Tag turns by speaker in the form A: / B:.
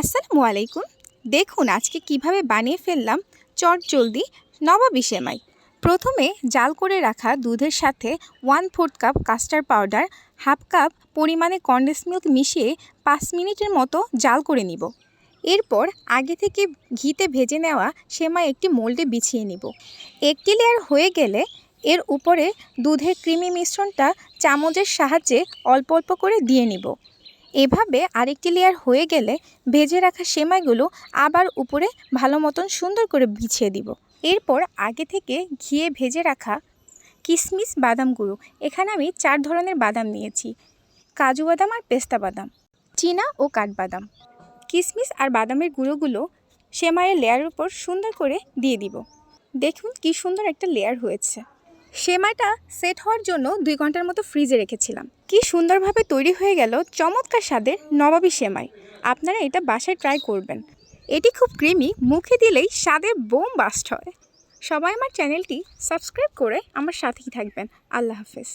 A: আসসালামু আলাইকুম। দেখুন আজকে কীভাবে বানিয়ে ফেললাম চট জলদি নবাবি সেমাই। প্রথমে জাল করে রাখা দুধের সাথে one fourth cup custard powder half cup পরিমাণে কন্ডেন্স মিল্ক মিশিয়ে পাঁচ মিনিটের মতো জাল করে নিব। এরপর আগে থেকে ঘিতে ভেজে নেওয়া সেমাই একটি মোল্ডে বিছিয়ে নিব। একটি লেয়ার হয়ে গেলে এর উপরে দুধের ক্রিমি মিশ্রণটা চামচের সাহায্যে অল্প অল্প করে দিয়ে নিব। এভাবে আরেকটি লেয়ার হয়ে গেলে ভেজে রাখা সেমাইগুলো আবার উপরে ভালো মতন সুন্দর করে বিছিয়ে দিব। এরপর আগে থেকে ঘিয়ে ভেজে রাখা কিশমিশ বাদাম গুঁড়ো। এখানে আমি চার ধরনের বাদাম নিয়েছি, কাজু বাদাম আর পেস্তা বাদাম, চীনা ও কাঠবাদাম। কিশমিশ আর বাদামের গুঁড়োগুলো সেমাইয়ের লেয়ারের উপর সুন্দর করে দিয়ে দিব। দেখুন কি সুন্দর একটা লেয়ার হয়েছে। সেমাইটা সেট হওয়ার জন্য দুই ঘণ্টার মতো ফ্রিজে রেখেছিলাম। কি সুন্দরভাবে তৈরি হয়ে গেল চমৎকার স্বাদের নবাবী সেমাই। আপনারা এটা বাসায় ট্রাই করবেন। এটি খুব ক্রিমি মুখে দিলেই স্বাদের বোম বাস্ট হয়। সবাই আমার চ্যানেলটি সাবস্ক্রাইব করে আমার সাথেই থাকবেন। আল্লাহ হাফেজ।